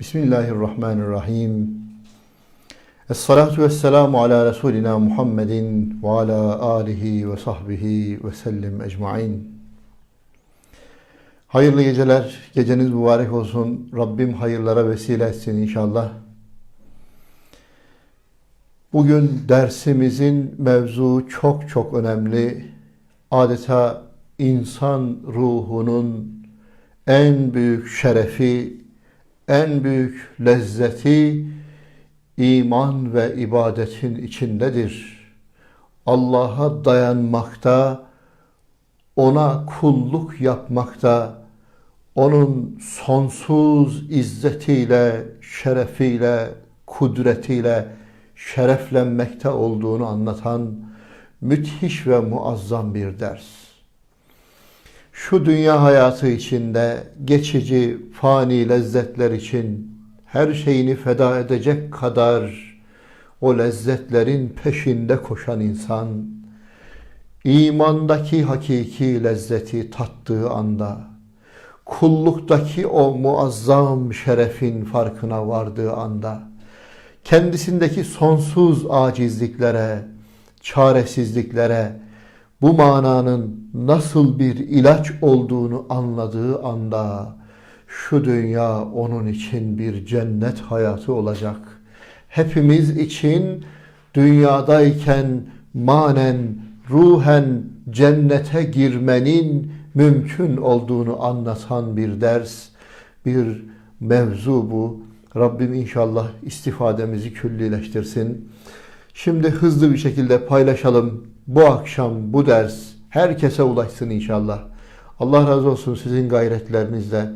Bismillahirrahmanirrahim. Esselatu vesselamu ala Resulina Muhammedin ve ala alihi ve sahbihi ve sellim ecmain. Hayırlı geceler, geceniz mübarek olsun. Rabbim hayırlara vesile etsin inşallah. Bugün dersimizin mevzu çok çok önemli. Adeta insan ruhunun en büyük şerefi, en büyük lezzeti iman ve ibadetin içindedir. Allah'a dayanmakta, ona kulluk yapmakta, onun sonsuz izzetiyle, şerefiyle, kudretiyle şereflenmekte olduğunu anlatan müthiş ve muazzam bir ders. Şu dünya hayatı içinde geçici, fani lezzetler için her şeyini feda edecek kadar o lezzetlerin peşinde koşan insan, imandaki hakiki lezzeti tattığı anda, kulluktaki o muazzam şerefin farkına vardığı anda, kendisindeki sonsuz acizliklere, çaresizliklere, bu mananın nasıl bir ilaç olduğunu anladığı anda şu dünya onun için bir cennet hayatı olacak. Hepimiz için dünyadayken manen, ruhen cennete girmenin mümkün olduğunu anlatan bir ders, bir mevzu bu. Rabbim inşallah istifademizi küllileştirsin. Şimdi hızlı bir şekilde paylaşalım. Bu akşam bu ders herkese ulaşsın inşallah. Allah razı olsun sizin gayretlerinizle.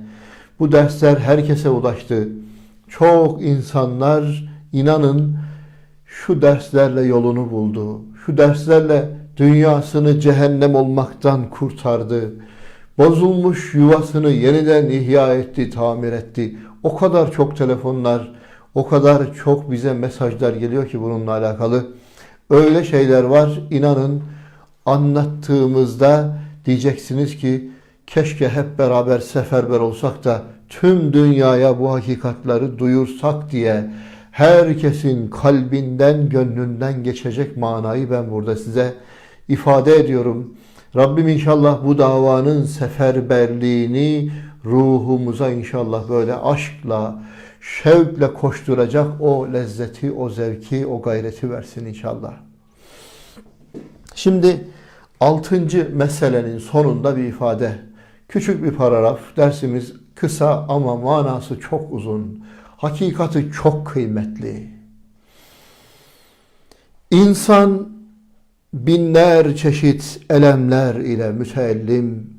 Bu dersler herkese ulaştı. Çok insanlar inanın şu derslerle yolunu buldu. Şu derslerle dünyasını cehennem olmaktan kurtardı. Bozulmuş yuvasını yeniden ihya etti, tamir etti. O kadar çok telefonlar, o kadar çok bize mesajlar geliyor ki bununla alakalı. Öyle şeyler var inanın anlattığımızda diyeceksiniz ki keşke hep beraber seferber olsak da tüm dünyaya bu hakikatları duyursak diye herkesin kalbinden, gönlünden geçecek manayı ben burada size ifade ediyorum. Rabbim inşallah bu davanın seferberliğini ruhumuza inşallah böyle aşkla, şevkle koşturacak o lezzeti, o zevki, o gayreti versin inşallah. Şimdi altıncı meselenin sonunda bir ifade. Küçük bir paragraf. Dersimiz kısa ama manası çok uzun. Hakikati çok kıymetli. İnsan binler çeşit elemler ile müteellim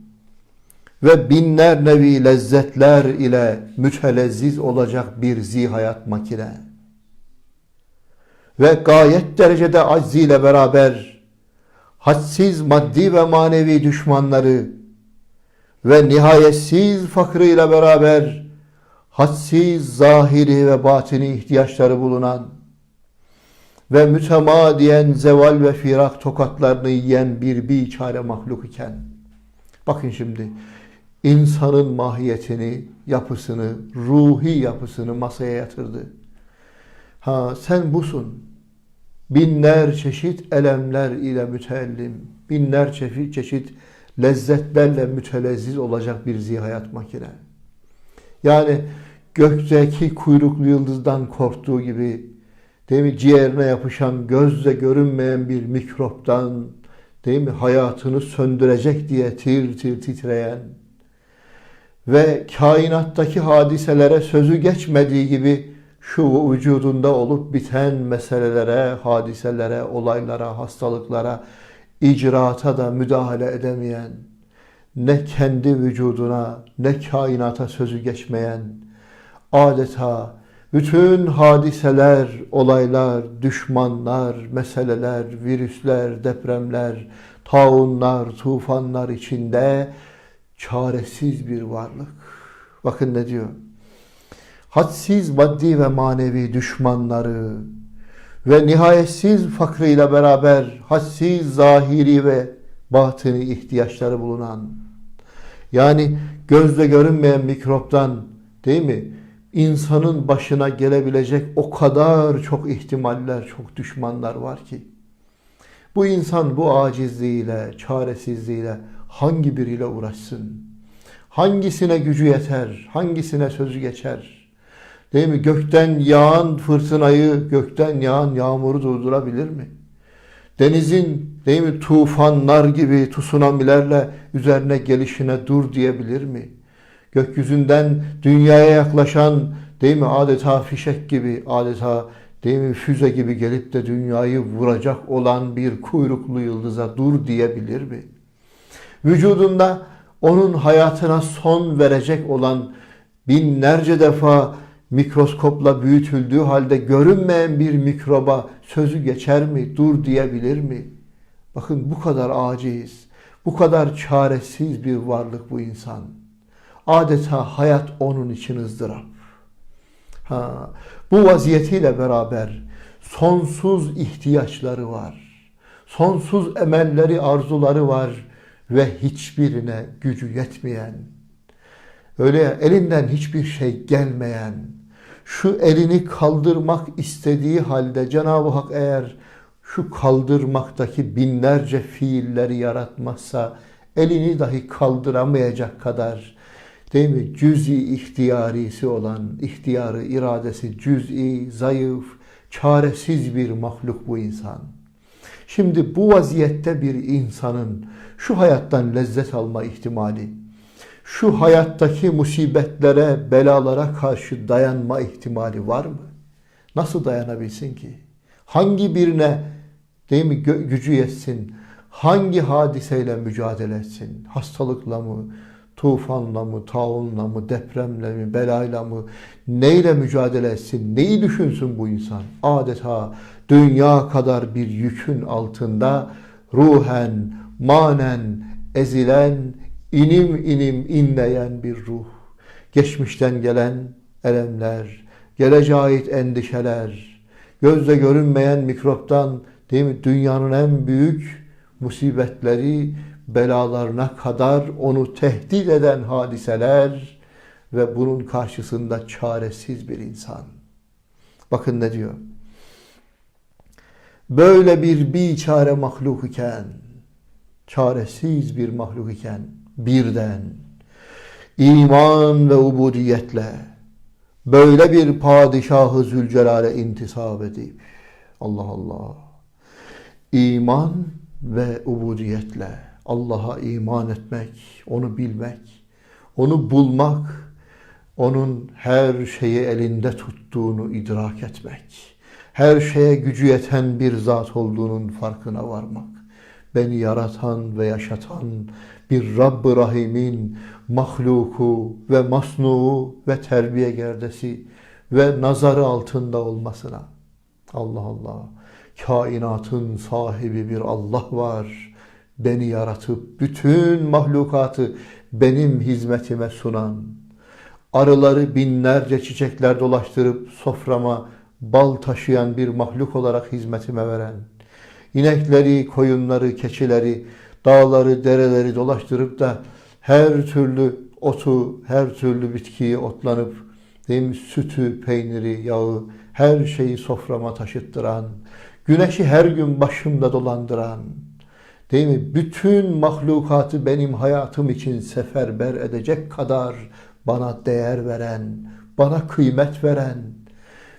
ve binler nevi lezzetler ile mütelezziz olacak bir zihayat makine. Ve gayet derecede acziyle beraber hadsiz maddi ve manevi düşmanları ve nihayetsiz fakrıyla beraber hadsiz zahiri ve batini ihtiyaçları bulunan ve mütemadiyen zeval ve firak tokatlarını yiyen bir biçare mahluk iken bakın şimdi insanın mahiyetini, yapısını, ruhi yapısını masaya yatırdı. Ha sen busun. Binler çeşit elemler ile müteellim, binler çeşit çeşit lezzetlerle mütelezziz olacak bir zihayat makine. Yani gökteki kuyruklu yıldızdan korktuğu gibi değil mi ciğerine yapışan gözle görünmeyen bir mikroptan değil mi hayatını söndürecek diye tir tir titreyen ve kainattaki hadiselere sözü geçmediği gibi şu vücudunda olup biten meselelere, hadiselere, olaylara, hastalıklara, icraata da müdahale edemeyen, ne kendi vücuduna ne kainata sözü geçmeyen, adeta bütün hadiseler, olaylar, düşmanlar, meseleler, virüsler, depremler, taunlar, tufanlar içinde çaresiz bir varlık. Bakın ne diyor? Hadsiz maddi ve manevi düşmanları ve nihayetsiz fakrıyla beraber hadsiz zahiri ve batını ihtiyaçları bulunan yani gözle görünmeyen mikroptan değil mi? insanın başına gelebilecek o kadar çok ihtimaller, çok düşmanlar var ki. Bu insan bu acizliğiyle, çaresizliğiyle hangi biriyle uğraşsın? Hangisine gücü yeter? Hangisine sözü geçer? Değil mi? Gökten yağan fırtınayı, gökten yağan yağmuru durdurabilir mi? Denizin değil mi tufanlar gibi tsunamilerle üzerine gelişine dur diyebilir mi? Gökyüzünden dünyaya yaklaşan değil mi adeta fişek gibi adeta değil mi füze gibi gelip de dünyayı vuracak olan bir kuyruklu yıldıza dur diyebilir mi? Vücudunda onun hayatına son verecek olan binlerce defa mikroskopla büyütüldüğü halde görünmeyen bir mikroba sözü geçer mi, dur diyebilir mi? Bakın bu kadar aciz, bu kadar çaresiz bir varlık bu insan. Adeta hayat onun için ızdırap. Ha, bu vaziyetiyle beraber sonsuz ihtiyaçları var. Sonsuz emelleri, arzuları var ve hiçbirine gücü yetmeyen, öyle elinden hiçbir şey gelmeyen, şu elini kaldırmak istediği halde Cenab-ı Hak eğer şu kaldırmaktaki binlerce fiilleri yaratmazsa elini dahi kaldıramayacak kadar değil mi? Cüz'i ihtiyarisi olan, ihtiyarı, iradesi cüz'i, zayıf, çaresiz bir mahluk bu insan. Şimdi bu vaziyette bir insanın şu hayattan lezzet alma ihtimali, şu hayattaki musibetlere, belalara karşı dayanma ihtimali var mı? Nasıl dayanabilsin ki? Hangi birine değil mi gücü yetsin? Hangi hadiseyle mücadele etsin? Hastalıkla mı, tufanla mı, taunla mı, depremle mi, belayla mı? Neyle mücadele etsin? Neyi düşünsün bu insan? Adeta dünya kadar bir yükün altında ruhen, manen, ezilen, inim inim inleyen bir ruh. Geçmişten gelen elemler, geleceğe ait endişeler, gözle görünmeyen mikroptan değil mi dünyanın en büyük musibetleri, belalarına kadar onu tehdit eden hadiseler ve bunun karşısında çaresiz bir insan. Bakın ne diyor? Böyle bir biçare mahluk iken, çaresiz bir mahluk iken birden iman ve ubudiyetle böyle bir padişahı Zülcelal'e intisap edip Allah Allah iman ve ubudiyetle Allah'a iman etmek, onu bilmek, onu bulmak, onun her şeyi elinde tuttuğunu idrak etmek, her şeye gücü yeten bir zat olduğunun farkına varmak, beni yaratan ve yaşatan bir Rabb-ı Rahim'in mahluku ve masnuğu ve terbiye gerdesi ve nazarı altında olmasına. Allah Allah, kainatın sahibi bir Allah var. Beni yaratıp bütün mahlukatı benim hizmetime sunan, arıları binlerce çiçekler dolaştırıp soframa bal taşıyan bir mahluk olarak hizmetime veren, inekleri, koyunları, keçileri, dağları, dereleri dolaştırıp da her türlü otu, her türlü bitkiyi otlanıp değil mi? sütü, peyniri, yağı, her şeyi soframa taşıttıran, güneşi her gün başımda dolandıran, değil mi? Bütün mahlukatı benim hayatım için seferber edecek kadar bana değer veren, bana kıymet veren,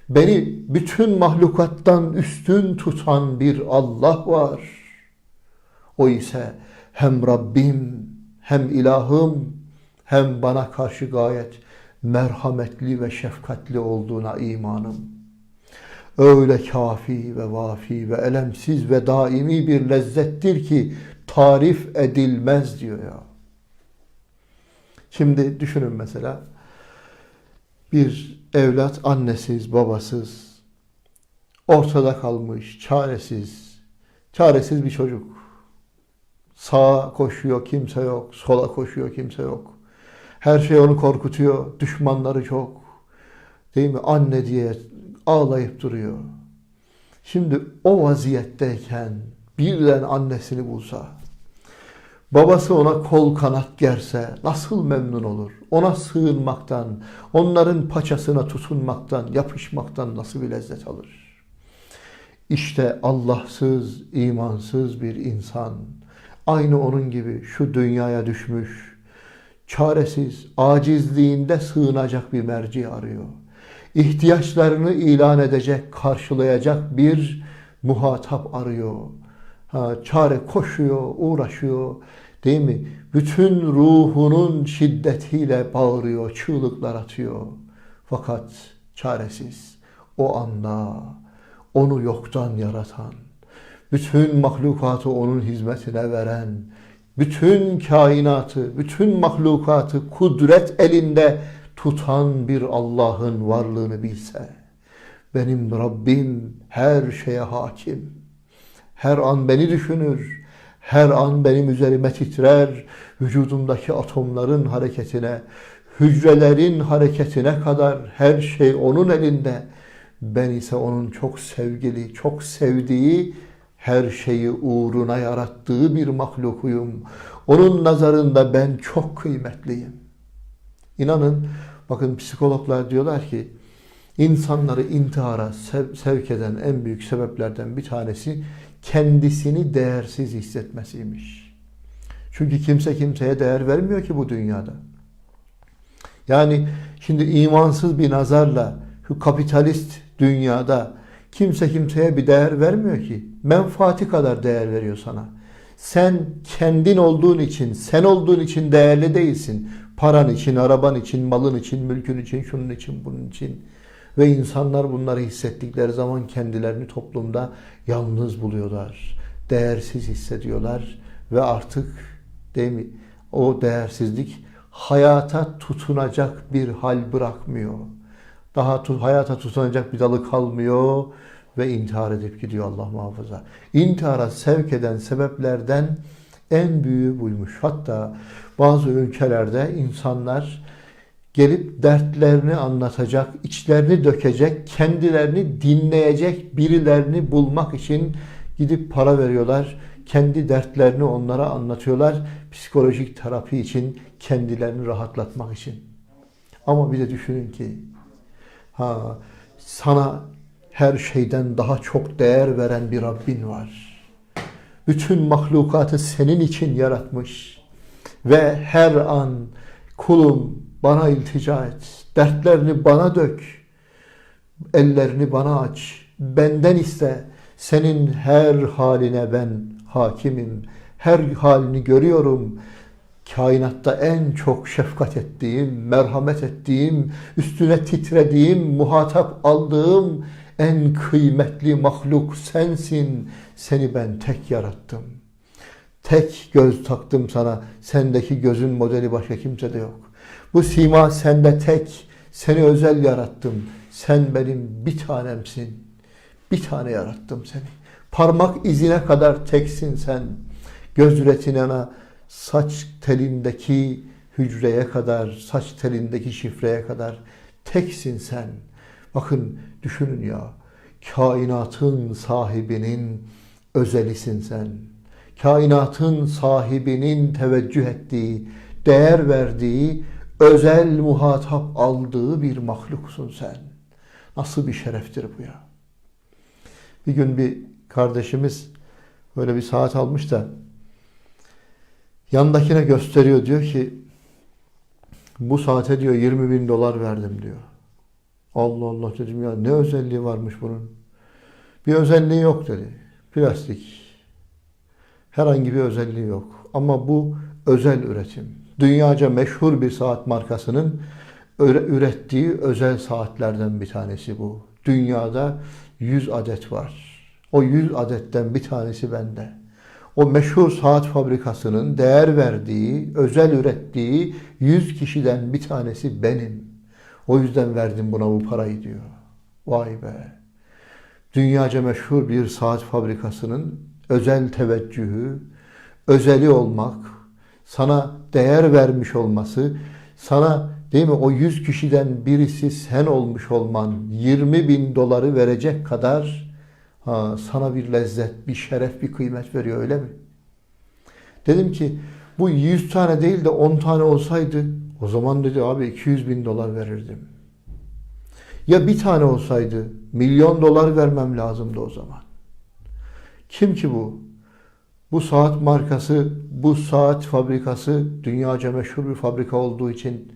beni bütün mahlukattan üstün tutan bir Allah var. O ise hem Rabbim, hem ilahım, hem bana karşı gayet merhametli ve şefkatli olduğuna imanım. Öyle kafi ve vafi ve elemsiz ve daimi bir lezzettir ki tarif edilmez diyor ya. Şimdi düşünün mesela bir evlat annesiz, babasız, ortada kalmış, çaresiz, çaresiz bir çocuk. Sağa koşuyor kimse yok, sola koşuyor kimse yok. Her şey onu korkutuyor, düşmanları çok. Değil mi? Anne diye ağlayıp duruyor. Şimdi o vaziyetteyken birden annesini bulsa, babası ona kol kanat gerse nasıl memnun olur? Ona sığınmaktan, onların paçasına tutunmaktan, yapışmaktan nasıl bir lezzet alır? İşte Allahsız, imansız bir insan, aynı onun gibi şu dünyaya düşmüş, çaresiz, acizliğinde sığınacak bir merci arıyor. İhtiyaçlarını ilan edecek, karşılayacak bir muhatap arıyor. Ha, çare koşuyor, uğraşıyor. Değil mi? Bütün ruhunun şiddetiyle bağırıyor, çığlıklar atıyor. Fakat çaresiz. O anda onu yoktan yaratan, bütün mahlukatı onun hizmetine veren, bütün kainatı, bütün mahlukatı kudret elinde tutan bir Allah'ın varlığını bilse, benim Rabbim her şeye hakim, her an beni düşünür, her an benim üzerime titrer, vücudumdaki atomların hareketine, hücrelerin hareketine kadar her şey onun elinde. Ben ise onun çok sevgili, çok sevdiği, her şeyi uğruna yarattığı bir mahlukuyum. Onun nazarında ben çok kıymetliyim. İnanın, bakın psikologlar diyorlar ki, insanları intihara sev- sevk eden en büyük sebeplerden bir tanesi kendisini değersiz hissetmesiymiş. Çünkü kimse kimseye değer vermiyor ki bu dünyada. Yani şimdi imansız bir nazarla şu kapitalist dünyada kimse kimseye bir değer vermiyor ki. Menfaati kadar değer veriyor sana. Sen kendin olduğun için, sen olduğun için değerli değilsin. Paran için, araban için, malın için, mülkün için, şunun için, bunun için. Ve insanlar bunları hissettikleri zaman kendilerini toplumda yalnız buluyorlar. Değersiz hissediyorlar ve artık değil mi? O değersizlik hayata tutunacak bir hal bırakmıyor. Daha tu- hayata tutunacak bir dalı kalmıyor ve intihar edip gidiyor Allah muhafaza. İntihara sevk eden sebeplerden en büyüğü buymuş. Hatta bazı ülkelerde insanlar gelip dertlerini anlatacak, içlerini dökecek, kendilerini dinleyecek birilerini bulmak için gidip para veriyorlar. Kendi dertlerini onlara anlatıyorlar. Psikolojik terapi için, kendilerini rahatlatmak için. Ama bir de düşünün ki ha sana her şeyden daha çok değer veren bir Rabbin var. Bütün mahlukatı senin için yaratmış ve her an kulum bana iltica et, dertlerini bana dök, ellerini bana aç, benden iste. Senin her haline ben hakimim, her halini görüyorum. Kainatta en çok şefkat ettiğim, merhamet ettiğim, üstüne titrediğim, muhatap aldığım en kıymetli mahluk sensin. Seni ben tek yarattım. Tek göz taktım sana. Sendeki gözün modeli başka kimsede yok. Bu sima sende tek. Seni özel yarattım. Sen benim bir tanemsin. Bir tane yarattım seni. Parmak izine kadar teksin sen. Göz retinana, saç telindeki hücreye kadar, saç telindeki şifreye kadar teksin sen. Bakın düşünün ya. Kainatın sahibinin özelisin sen. Kainatın sahibinin teveccüh ettiği, değer verdiği, özel muhatap aldığı bir mahluksun sen. Nasıl bir şereftir bu ya? Bir gün bir kardeşimiz böyle bir saat almış da yandakine gösteriyor diyor ki bu saate diyor 20 bin dolar verdim diyor. Allah Allah dedim ya ne özelliği varmış bunun? Bir özelliği yok dedi. Plastik. Herhangi bir özelliği yok. Ama bu özel üretim. Dünyaca meşhur bir saat markasının ürettiği özel saatlerden bir tanesi bu. Dünyada 100 adet var. O 100 adetten bir tanesi bende. O meşhur saat fabrikasının değer verdiği, özel ürettiği 100 kişiden bir tanesi benim. O yüzden verdim buna bu parayı diyor. Vay be. Dünyaca meşhur bir saat fabrikasının özel teveccühü, özeli olmak, sana değer vermiş olması, sana değil mi o 100 kişiden birisi sen olmuş olman, 20 bin doları verecek kadar ha, sana bir lezzet, bir şeref, bir kıymet veriyor öyle mi? Dedim ki Bu 100 tane değil de 10 tane olsaydı o zaman dedi abi 200 bin dolar verirdim. Ya bir tane olsaydı milyon dolar vermem lazımdı o zaman. Kim ki bu? Bu saat markası, bu saat fabrikası dünyaca meşhur bir fabrika olduğu için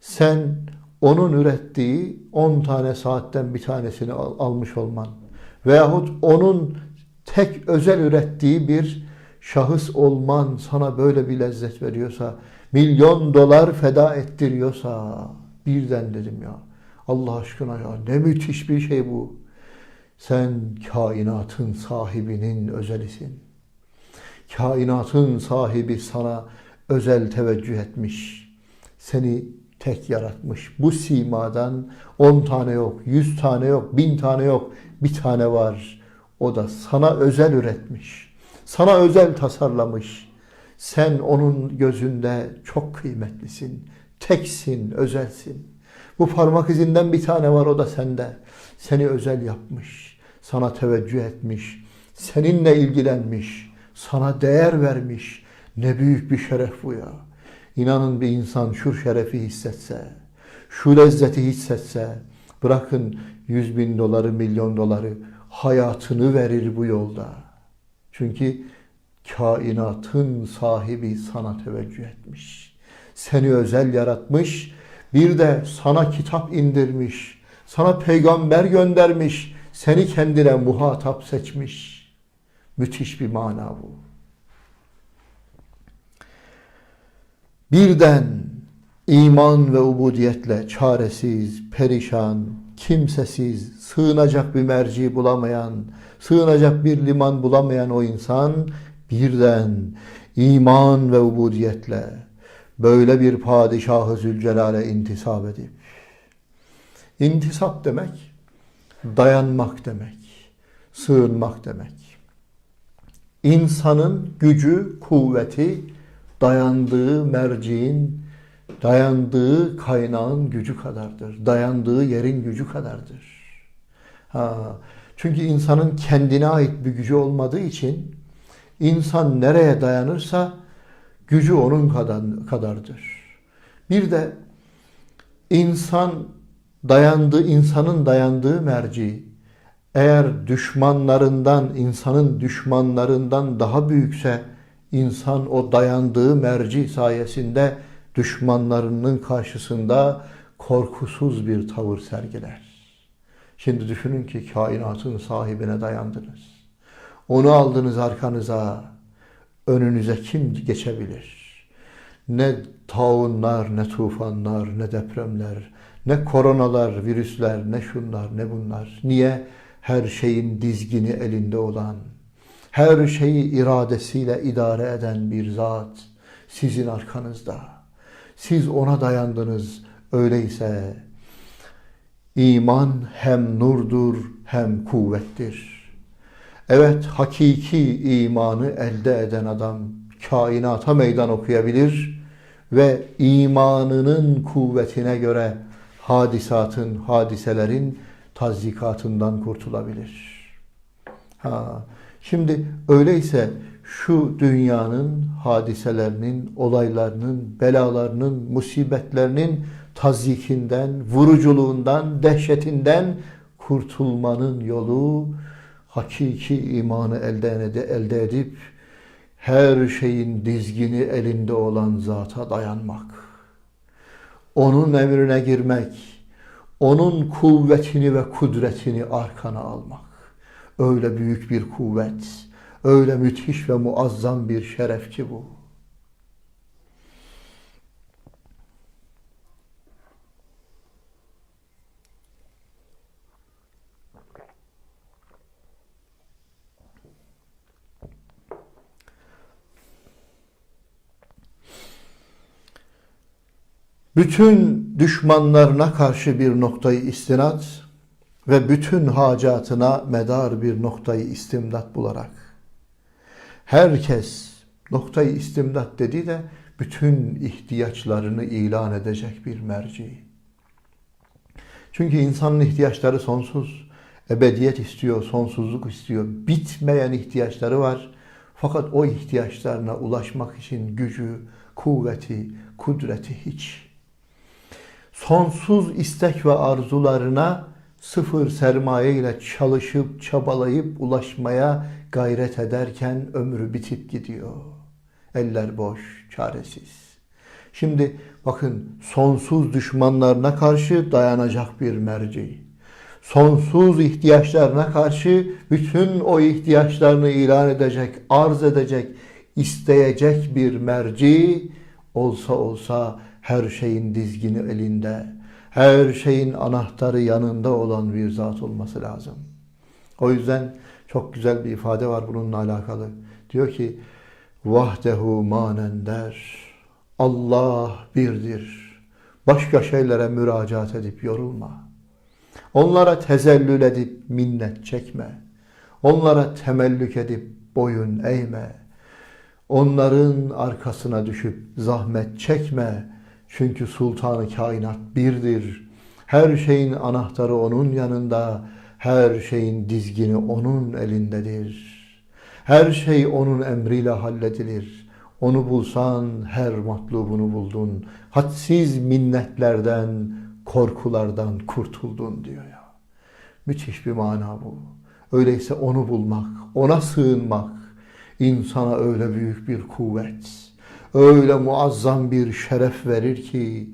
sen onun ürettiği 10 tane saatten bir tanesini al- almış olman veyahut onun tek özel ürettiği bir şahıs olman sana böyle bir lezzet veriyorsa, milyon dolar feda ettiriyorsa birden dedim ya Allah aşkına ya ne müthiş bir şey bu. Sen kainatın sahibinin özelisin. Kainatın sahibi sana özel teveccüh etmiş. Seni tek yaratmış. Bu simadan 10 tane yok, 100 tane yok, 1000 tane yok. Bir tane var. O da sana özel üretmiş. Sana özel tasarlamış. Sen onun gözünde çok kıymetlisin. Teksin, özelsin. Bu parmak izinden bir tane var o da sende. Seni özel yapmış. Sana teveccüh etmiş. Seninle ilgilenmiş. Sana değer vermiş. Ne büyük bir şeref bu ya. İnanın bir insan şu şerefi hissetse, şu lezzeti hissetse, bırakın 100 bin doları, milyon doları, hayatını verir bu yolda. Çünkü kainatın sahibi sana teveccüh etmiş. Seni özel yaratmış, bir de sana kitap indirmiş, sana peygamber göndermiş, seni kendine muhatap seçmiş. Müthiş bir mana bu. Birden iman ve ubudiyetle çaresiz, perişan, kimsesiz, sığınacak bir merci bulamayan, sığınacak bir liman bulamayan o insan birden iman ve ubudiyetle böyle bir padişahı Zülcelal'e intisap edip intisap demek dayanmak demek, sığınmak demek. İnsanın gücü, kuvveti dayandığı merciğin, dayandığı kaynağın gücü kadardır. Dayandığı yerin gücü kadardır. Ha, çünkü insanın kendine ait bir gücü olmadığı için insan nereye dayanırsa gücü onun kadar, kadardır. Bir de insan dayandığı, insanın dayandığı merci eğer düşmanlarından, insanın düşmanlarından daha büyükse insan o dayandığı merci sayesinde düşmanlarının karşısında korkusuz bir tavır sergiler. Şimdi düşünün ki kainatın sahibine dayandınız. Onu aldınız arkanıza. Önünüze kim geçebilir? Ne taunlar, ne tufanlar, ne depremler, ne koronalar, virüsler, ne şunlar, ne bunlar. Niye? Her şeyin dizgini elinde olan, her şeyi iradesiyle idare eden bir zat sizin arkanızda. Siz ona dayandınız. Öyleyse iman hem nurdur hem kuvvettir. Evet hakiki imanı elde eden adam kainata meydan okuyabilir ve imanının kuvvetine göre hadisatın, hadiselerin tazyikatından kurtulabilir. Ha, şimdi öyleyse şu dünyanın hadiselerinin, olaylarının, belalarının, musibetlerinin tazyikinden, vuruculuğundan, dehşetinden kurtulmanın yolu hakiki imanı elde, elde edip her şeyin dizgini elinde olan zata dayanmak. Onun emrine girmek, onun kuvvetini ve kudretini arkana almak. Öyle büyük bir kuvvet, öyle müthiş ve muazzam bir şeref ki bu. Bütün düşmanlarına karşı bir noktayı istinat ve bütün hacatına medar bir noktayı istimdat bularak herkes noktayı istimdat dedi de bütün ihtiyaçlarını ilan edecek bir merci. Çünkü insanın ihtiyaçları sonsuz. Ebediyet istiyor, sonsuzluk istiyor. Bitmeyen ihtiyaçları var. Fakat o ihtiyaçlarına ulaşmak için gücü, kuvveti, kudreti hiç. Sonsuz istek ve arzularına sıfır sermaye ile çalışıp çabalayıp ulaşmaya gayret ederken ömrü bitip gidiyor. Eller boş, çaresiz. Şimdi bakın sonsuz düşmanlarına karşı dayanacak bir merci. Sonsuz ihtiyaçlarına karşı bütün o ihtiyaçlarını ilan edecek, arz edecek, isteyecek bir merci olsa olsa her şeyin dizgini elinde, her şeyin anahtarı yanında olan bir zat olması lazım. O yüzden çok güzel bir ifade var bununla alakalı. Diyor ki vahdehu manender Allah birdir. Başka şeylere müracaat edip yorulma. Onlara tezellül edip minnet çekme. Onlara temellük edip boyun eğme. Onların arkasına düşüp zahmet çekme. Çünkü sultanı kainat birdir. Her şeyin anahtarı onun yanında. Her şeyin dizgini onun elindedir. Her şey onun emriyle halledilir. Onu bulsan her matlubunu buldun. Hadsiz minnetlerden, korkulardan kurtuldun diyor ya. Müthiş bir mana bu. Öyleyse onu bulmak, ona sığınmak insana öyle büyük bir kuvvet, öyle muazzam bir şeref verir ki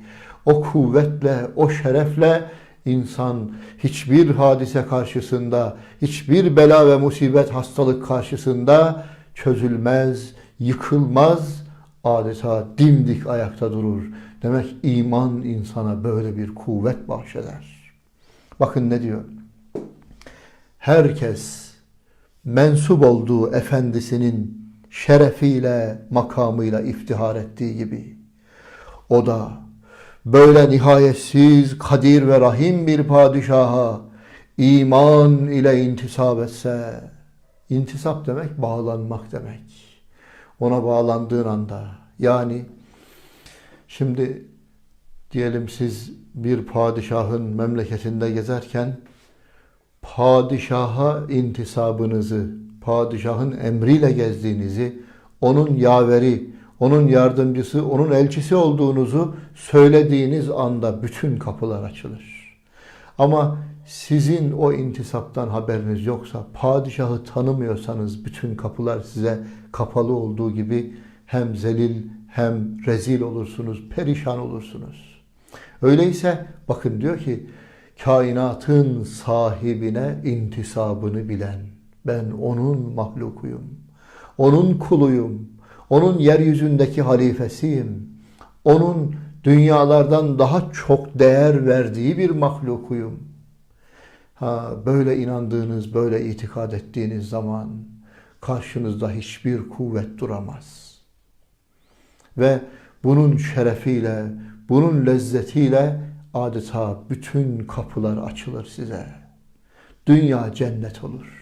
o kuvvetle, o şerefle insan hiçbir hadise karşısında, hiçbir bela ve musibet hastalık karşısında çözülmez, yıkılmaz, adeta dimdik ayakta durur. Demek iman insana böyle bir kuvvet bahşeder. Bakın ne diyor? Herkes mensup olduğu efendisinin şerefiyle, makamıyla iftihar ettiği gibi o da böyle nihayetsiz, kadir ve rahim bir padişaha iman ile intisap etse, intisap demek bağlanmak demek. Ona bağlandığın anda yani şimdi diyelim siz bir padişahın memleketinde gezerken padişaha intisabınızı, padişahın emriyle gezdiğinizi, onun yaveri, onun yardımcısı, onun elçisi olduğunuzu söylediğiniz anda bütün kapılar açılır. Ama sizin o intisaptan haberiniz yoksa, padişahı tanımıyorsanız bütün kapılar size kapalı olduğu gibi hem zelil hem rezil olursunuz, perişan olursunuz. Öyleyse bakın diyor ki kainatın sahibine intisabını bilen, ben onun mahlukuyum, onun kuluyum, onun yeryüzündeki halifesiyim, onun dünyalardan daha çok değer verdiği bir mahlukuyum. Ha, böyle inandığınız, böyle itikad ettiğiniz zaman karşınızda hiçbir kuvvet duramaz. Ve bunun şerefiyle, bunun lezzetiyle adeta bütün kapılar açılır size. Dünya cennet olur.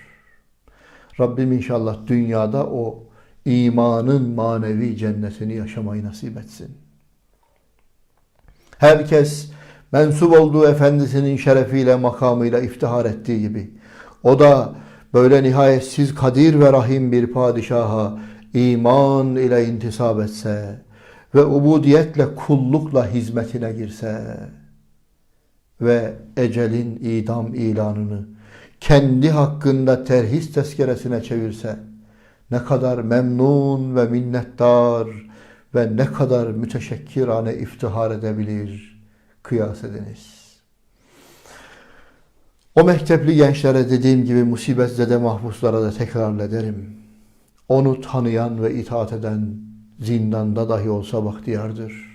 Rabbim inşallah dünyada o imanın manevi cennetini yaşamayı nasip etsin. Herkes mensup olduğu efendisinin şerefiyle, makamıyla iftihar ettiği gibi o da böyle nihayetsiz kadir ve rahim bir padişaha iman ile intisap etse ve ubudiyetle kullukla hizmetine girse ve ecelin idam ilanını kendi hakkında terhis tezkeresine çevirse ne kadar memnun ve minnettar ve ne kadar müteşekkirane iftihar edebilir kıyas ediniz. O mektepli gençlere dediğim gibi musibetzede mahpuslara da tekrar ederim. Onu tanıyan ve itaat eden zindanda dahi olsa bahtiyardır.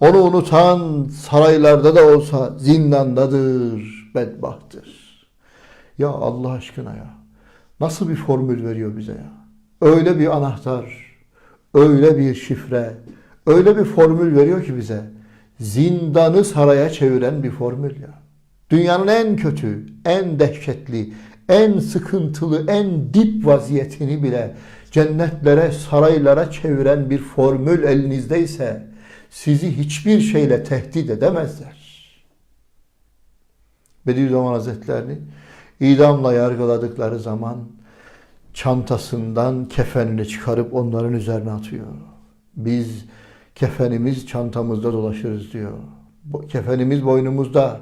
Onu unutan saraylarda da olsa zindandadır, bedbahttır. Ya Allah aşkına ya. Nasıl bir formül veriyor bize ya? Öyle bir anahtar, öyle bir şifre, öyle bir formül veriyor ki bize. Zindanı saraya çeviren bir formül ya. Dünyanın en kötü, en dehşetli, en sıkıntılı, en dip vaziyetini bile cennetlere, saraylara çeviren bir formül elinizdeyse sizi hiçbir şeyle tehdit edemezler. Bediüzzaman Hazretlerini idamla yargıladıkları zaman çantasından kefenini çıkarıp onların üzerine atıyor. Biz kefenimiz çantamızda dolaşırız diyor. Kefenimiz boynumuzda.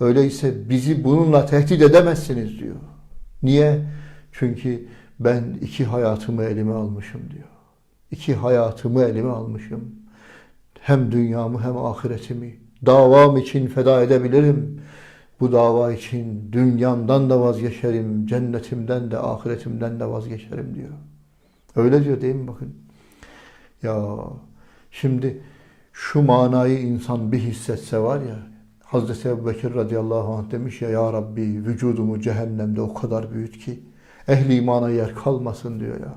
Öyleyse bizi bununla tehdit edemezsiniz diyor. Niye? Çünkü ben iki hayatımı elime almışım diyor. İki hayatımı elime almışım. Hem dünyamı hem ahiretimi davam için feda edebilirim. Bu dava için dünyamdan da vazgeçerim, cennetimden de ahiretimden de vazgeçerim diyor. Öyle diyor değil mi bakın? Ya şimdi şu manayı insan bir hissetse var ya Hazreti Ebu Bekir radıyallahu anh demiş ya Ya Rabbi vücudumu cehennemde o kadar büyüt ki ehli imana yer kalmasın diyor ya.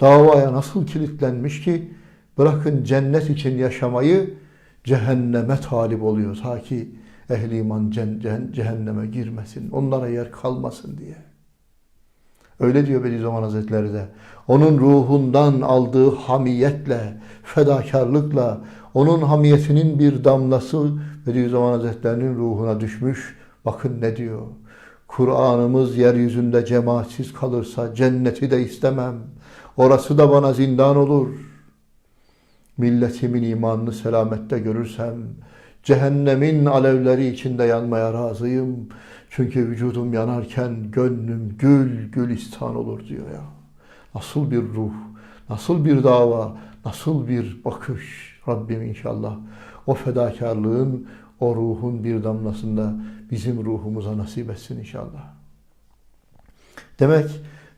Davaya nasıl kilitlenmiş ki bırakın cennet için yaşamayı cehenneme talip oluyor. Ta ki ehli iman cehenneme girmesin. Onlara yer kalmasın diye. Öyle diyor Bediüzzaman Hazretleri de. Onun ruhundan aldığı hamiyetle, fedakarlıkla, onun hamiyetinin bir damlası Bediüzzaman Hazretleri'nin ruhuna düşmüş. Bakın ne diyor. Kur'an'ımız yeryüzünde cemaatsiz kalırsa cenneti de istemem. Orası da bana zindan olur. Milletimin imanını selamette görürsem cehennemin alevleri içinde yanmaya razıyım. Çünkü vücudum yanarken gönlüm gül gülistan olur diyor ya. Nasıl bir ruh, nasıl bir dava, nasıl bir bakış Rabbim inşallah. O fedakarlığın, o ruhun bir damlasında bizim ruhumuza nasip etsin inşallah. Demek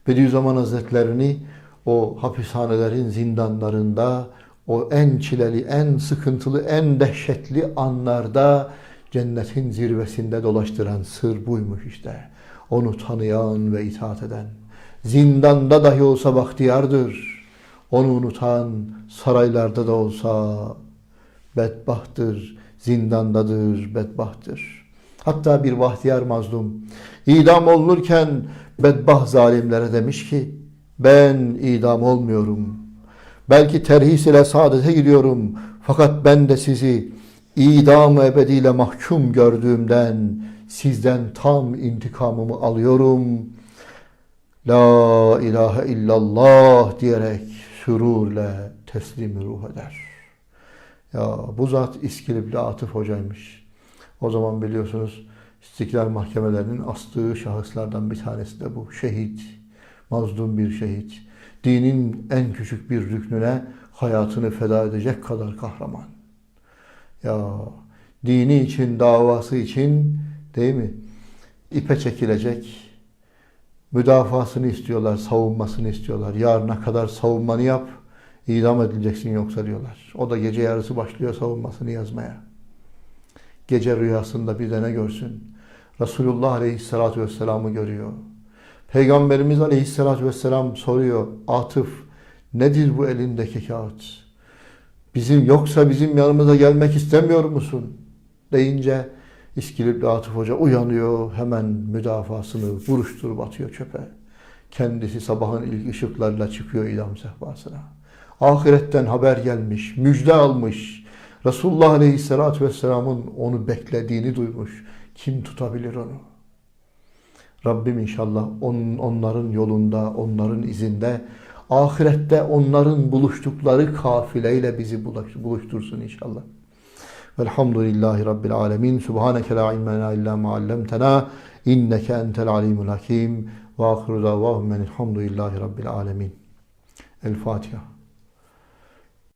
Bediüzzaman Hazretlerini o hapishanelerin zindanlarında o en çileli, en sıkıntılı, en dehşetli anlarda cennetin zirvesinde dolaştıran sır buymuş işte. Onu tanıyan ve itaat eden. Zindanda dahi olsa bahtiyardır. Onu unutan saraylarda da olsa bedbahttır. Zindandadır, bedbahttır. Hatta bir bahtiyar mazlum idam olunurken bedbah zalimlere demiş ki ben idam olmuyorum. Belki terhis ile saadete gidiyorum. Fakat ben de sizi idam ebediyle mahkum gördüğümden sizden tam intikamımı alıyorum. La ilahe illallah diyerek sürurle teslim ruh eder. Ya bu zat İskilipli Atıf Hoca'ymış. O zaman biliyorsunuz İstiklal mahkemelerinin astığı şahıslardan bir tanesi de bu. Şehit, mazlum bir şehit. Dinin en küçük bir rüknüne hayatını feda edecek kadar kahraman. Ya dini için, davası için değil mi? İpe çekilecek, müdafasını istiyorlar, savunmasını istiyorlar. Yarına kadar savunmanı yap, idam edileceksin yoksa diyorlar. O da gece yarısı başlıyor savunmasını yazmaya. Gece rüyasında bir de ne görsün? Resulullah Aleyhisselatü Vesselam'ı görüyor. Peygamberimiz Aleyhisselatü Vesselam soruyor. Atıf nedir bu elindeki kağıt? Bizim yoksa bizim yanımıza gelmek istemiyor musun? Deyince İskilipli Atıf Hoca uyanıyor. Hemen müdafasını vuruşturup atıyor çöpe. Kendisi sabahın ilk ışıklarıyla çıkıyor idam sehpasına. Ahiretten haber gelmiş, müjde almış. Resulullah Aleyhisselatü Vesselam'ın onu beklediğini duymuş. Kim tutabilir onu? Rabbim inşallah on, onların yolunda, onların izinde, ahirette onların buluştukları kafileyle bizi buluştursun inşallah. Velhamdülillahi Rabbil alemin. Subhaneke la ilme lena illa ma allamtena. İnneke entel alimul hakim. Ve ahiru davahum menilhamdülillahi Rabbil alemin. El Fatiha.